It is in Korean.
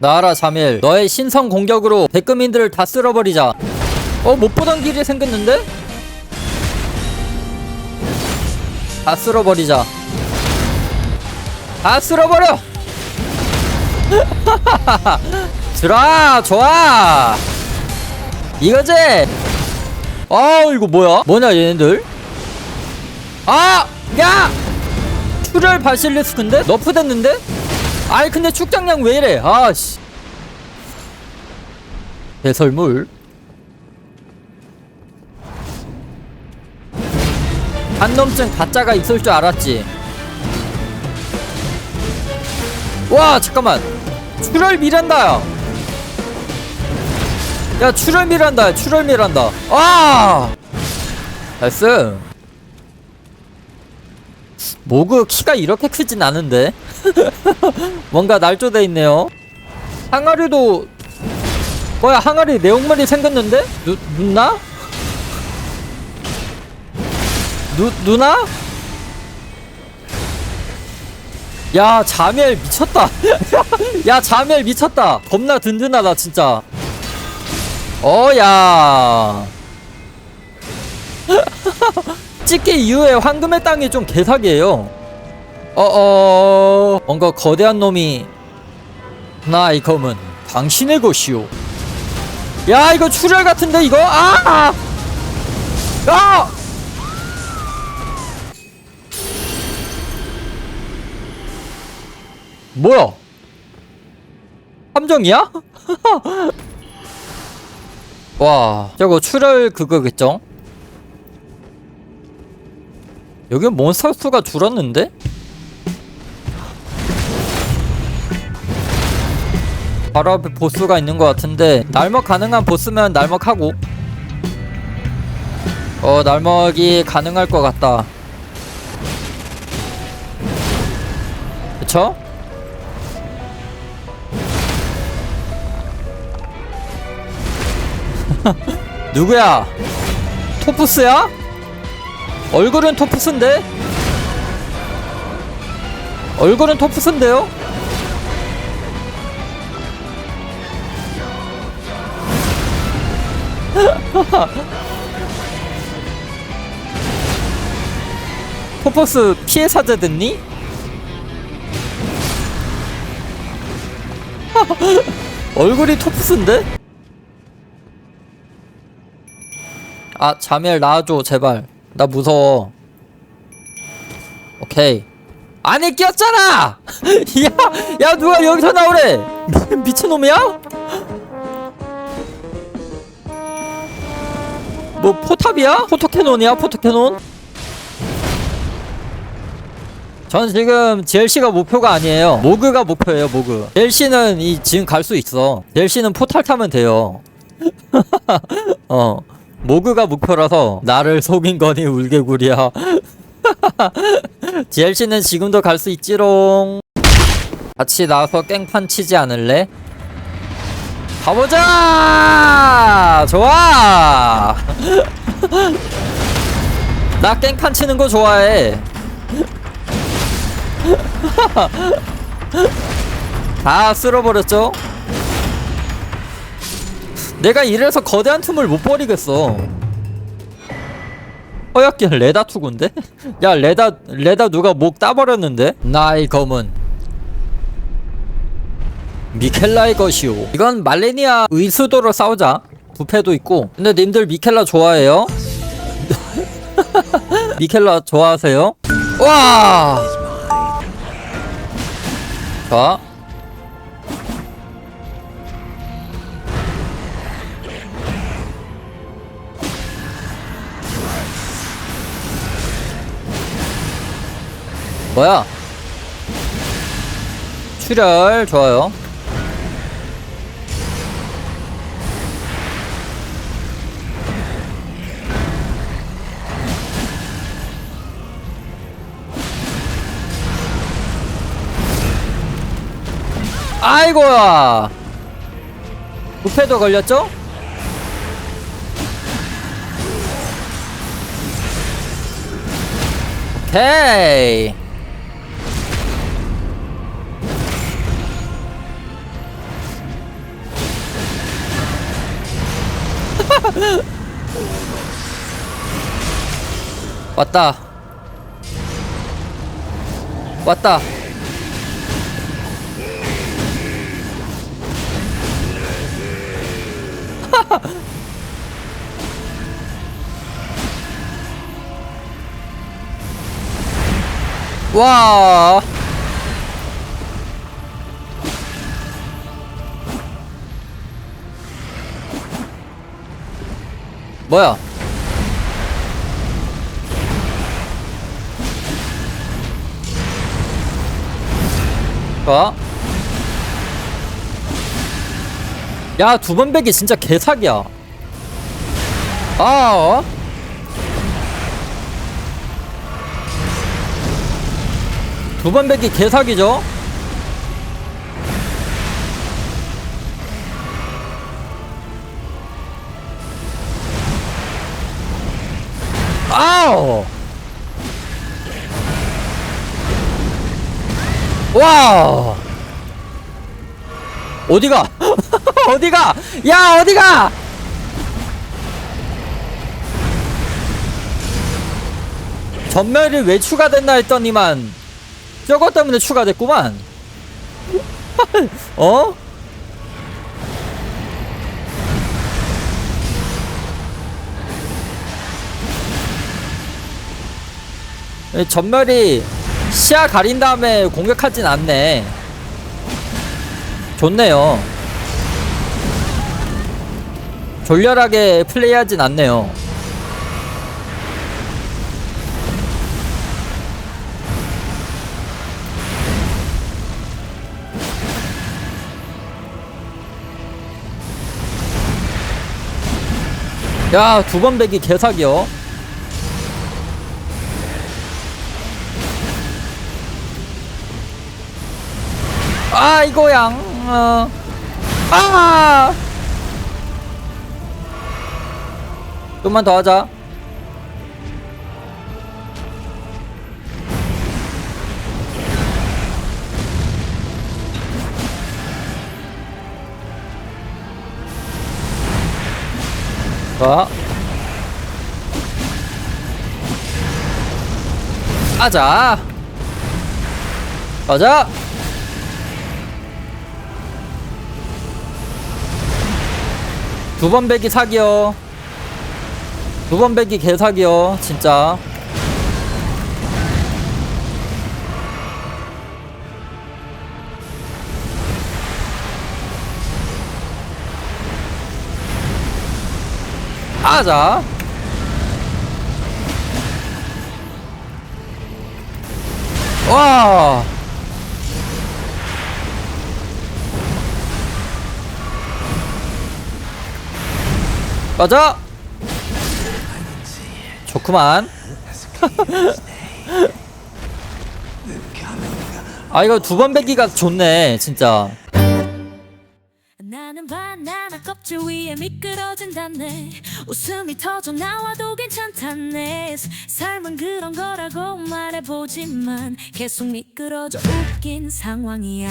나와라 자밀 너의 신성 공격으로 백금인들을 다 쓸어버리자 어 못보던 길이 생겼는데? 다 쓸어버리자 다 쓸어버려 들아 좋아 이거지 아 이거 뭐야 뭐냐 얘네들 아! 야! 출혈 바실리스크인데? 너프 됐는데? 아이 근데 축장량 왜 이래? 아씨. 배설물. 한놈쯤 가짜가 있을 줄 알았지. 와 잠깐만. 출혈 미란다. 야 출혈 미란다 출혈 미란다. 아! 나이스 모그 키가 이렇게 크진 않은데 뭔가 날조돼 있네요 항아리도 뭐야 항아리 내용물이 생겼는데? 누, 누나? 누, 누나? 야 자멜 미쳤다 야 자멜 미쳤다 겁나 든든하다 진짜 어야 찍기 이후에 황금의 땅이 좀 개사기예요 어어 뭔가 거대한 놈이 나 이 검은 당신의 것이오 야 이거 출혈 같은데 이거 아! 아! 뭐야? 함정이야? 와 저거 출혈 그거겠죠? 여기 몬스터 수가 줄었는데? 바로 앞에 보스가 있는 것 같은데 날먹 가능한 보스면 날먹하고 어 날먹이 가능할 것 같다 그쵸? 누구야? 토프스야? 얼굴은 토프스인데? 얼굴은 토프스인데요? 토퍼스 피해 사제 됐니? 얼굴이 토프스인데? 아 자멜 나와줘 제발 나 무서워 오케이 안에 끼었잖아! 야! 야 누가 여기서 나오래! 미, 미친놈이야? 뭐 포탑이야? 포토캐논이야 포토캐논? 전 지금 GLC가 목표가 아니에요 모그가 목표예요 모그 GLC는 이 지금 갈 수 있어 GLC는 포탈 타면 돼요 어 모그가 목표라서 나를 속인 거니 울개구리야 GLC는 지금도 갈 수 있지롱 같이 나와서 깽판 치지 않을래? 가보자! 좋아! 나 깽판 치는 거 좋아해. 다 쓸어버렸죠? 내가 이래서 거대한 틈을 못 버리겠어. 허옇게 레다 투구인데? 야 레다 레다 누가 목 따버렸는데? 나의 검은 미켈라의 것이오 이건 말레니아 의수도로 싸우자 부패도 있고 근데 님들 미켈라 좋아해요? 미켈라 좋아하세요? 와! 자 뭐야? 출혈 좋아요. 아이고야. 부패도 걸렸죠? 오케이. 왔다. 왔다. 와. 뭐야? 좋아. 야, 두 번 배기 진짜 개사기야. 아, 어? 두번 배기 개사기죠? 아우! 와! 어디가? 어디가? 야, 어디가? 전멸이 왜 추가됐나 했더니만 저것 때문에 추가됐구만. 어? 전멸이 시야 가린 다음에 공격하진 않네. 좋네요. 졸렬하게 플레이하진 않네요. 야, 두 번 배기 개사기요. 아, 이거야. 어. 아! 좀만 더 하자. 자. 가자. 가자. 두 번 배기 사기요. 두 번 배기 개사기요. 진짜. 아자. 와. 맞아. 좋구만. 아 이거 두 번 뱉기가 좋네 진짜. 나는 바나나 껍질 위에 미끄러진다네 웃음이 터져 나와도 괜찮다네 삶은 그런 거라고 말해보지만 계속 미끄러져 웃긴 상황이야